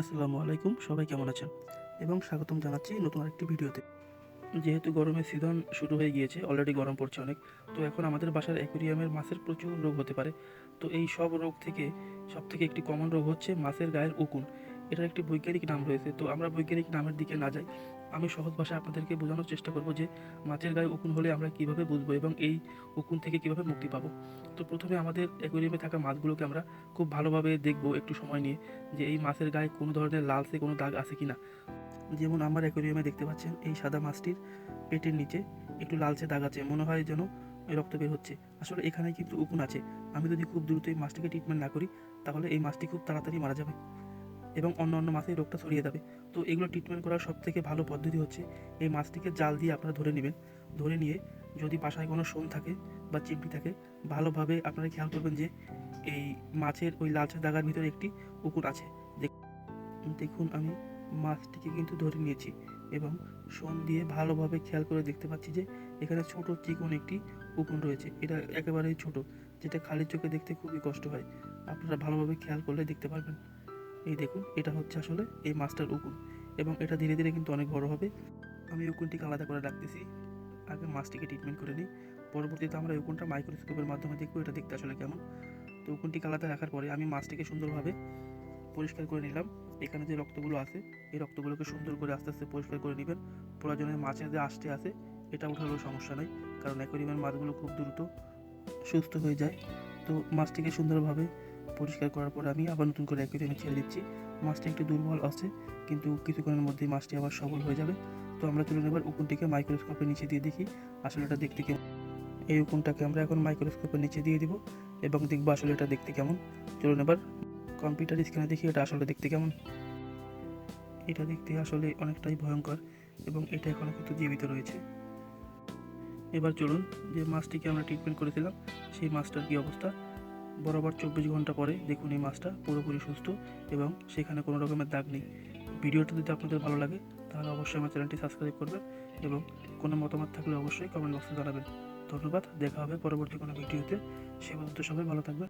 আসসালামু আলাইকুম, সবাই কেমন আছেন? এবং স্বাগতম জানাচ্ছি নতুন আরেকটি ভিডিওতে। যেহেতু গরমের সিজন শুরু হয়ে গিয়েছে অলরেডি গরম পড়ছে অনেক, তো এখন আমাদের বাসার অ্যাকুরিয়ামের মাছের প্রচুর রোগ হতে পারে। তো এই সব রোগ থেকে সব থেকে একটি কমন রোগ হচ্ছে মাছের গায়ের উকুন। এটার একটি বৈজ্ঞানিক নাম রয়েছে। তো আমরা বৈজ্ঞানিক নামের দিকে না যাই, আমি সহজ ভাষায় আপনাদেরকে বোঝানোর চেষ্টা করব যে মাছের গায়ে উকুন হলে আমরা কীভাবে বুঝব এবং এই উকুন থেকে কীভাবে মুক্তি পাবো। তো প্রথমে আমাদের অ্যাকুরিয়ামে থাকা মাছগুলোকে আমরা খুব ভালোভাবে দেখব একটু সময় নিয়ে যে এই মাছের গায়ে কোনো ধরনের লালচে কোনো দাগ আছে কিনা। যেমন আমার অ্যাকোরিয়ামে দেখতে পাচ্ছেন, এই সাদা মাছটির পেটের নিচে একটু লালচে দাগ আছে, মনে হয় যেন রক্ত বের হচ্ছে। আসলে এখানে কিন্তু উকুন আছে। আমি যদি খুব দ্রুত এই মাছটিকে ট্রিটমেন্ট না করি, তাহলে এই মাছটি খুব তাড়াতাড়ি মারা যাবে। এবং অন্য অন্য মাছে রোগটা ছড়িয়ে যাবে। তো এগুলো ট্রিটমেন্ট করার সব থেকে ভালো পদ্ধতি হচ্ছে এই মাছটিকে জাল দিয়ে আপনারা ধরে নেবেন। ধরে নিয়ে যদি বাসায় কোনো সোন থাকে বা চিমটি থাকে, ভালোভাবে আপনারা খেয়াল করবেন যে এই মাছের ওই লালচে দাগার ভিতরে একটি উকুন আছে। দেখ- দেখুন আমি মাছটিকে কিন্তু ধরে নিয়েছি এবং সোন দিয়ে ভালোভাবে খেয়াল করে দেখতে পাচ্ছি যে এখানে ছোট চিকন একটি উকুন রয়েছে। এটা একেবারেই ছোট, যেটা খালি চোখে দেখতে খুবই কষ্ট হয়। আপনারা ভালোভাবে খেয়াল করলে দেখতে পারবেন। এই দেখুন, এটা হচ্ছে আসলে এই মাছটার উকুন। এবং এটা ধীরে ধীরে কিন্তু অনেক বড় হবে। আমি উকুনটিকে আলাদা করে রাখতেছি। আগে মাছটিকে ট্রিটমেন্ট করে নিই। পরবর্তীতে আমরা উকুনটা মাইক্রোস্কোপের মাধ্যমে দেখব এটা দেখতে আসলে কেমন। তো উকুনটিকে আলাদা রাখার পরে আমি মাছটিকে সুন্দরভাবে পরিষ্কার করে নিলাম। এখানে যে রক্তগুলো আছে, এই রক্তগুলোকে সুন্দর করে আস্তে আস্তে পরিষ্কার করে নেবেন। প্রয়োজনে মাছের যে আষ্টে আছে, এটা উঠালেও সমস্যা নেই। কারণ অ্যাকোরিয়ামের মাছগুলো খুব দ্রুত সুস্থ হয়ে যায়। তো মাছটিকে সুন্দরভাবে পরিষ্কার করার পর আমি আবার নতুন করে অ্যাকোরিয়ামে ছেড়ে দিচ্ছি। মাছটি একটু দুর্বল আছে, কিন্তু কিছুক্ষণের মধ্যেই মাছটি আবার সবল হয়ে যাবে। তো আমরা চলুন এবার উকুনটিকে মাইক্রোস্কোপের নিচে দিয়ে দেখি, আসলে এটা দেখতে কেমন। এই উকুনটাকে আমরা এখন মাইক্রোস্কোপের নিচে দিয়ে দিব এবং দেখব আসলে এটা দেখতে কেমন। চলুন এবার কম্পিউটার স্ক্রিনে দেখি এটা আসলে দেখতে কেমন। এটা দেখতে আসলে অনেকটাই ভয়ঙ্কর এবং এটা এখনও কিন্তু জীবিত রয়েছে। এবার চলুন যে মাছটিকে আমরা ট্রিটমেন্ট করেছিলাম, সেই মাছটার কী অবস্থা? বরাবর চব্বিশ ঘণ্টা পরে দেখুন এই মাছটা পুরোপুরি সুস্থ এবং সেখানে কোনো রকমের দাগ নেই। ভিডিওটা যদি আপনাদের ভালো লাগে, তাহলে অবশ্যই আমার চ্যানেলটি সাবস্ক্রাইব করবেন এবং কোনো মতামত থাকলে অবশ্যই কমেন্ট বক্সে জানাবেন। ধন্যবাদ, দেখা হবে পরবর্তী কোনো ভিডিওতে। সে পর্যন্ত সবাই ভালো থাকবেন।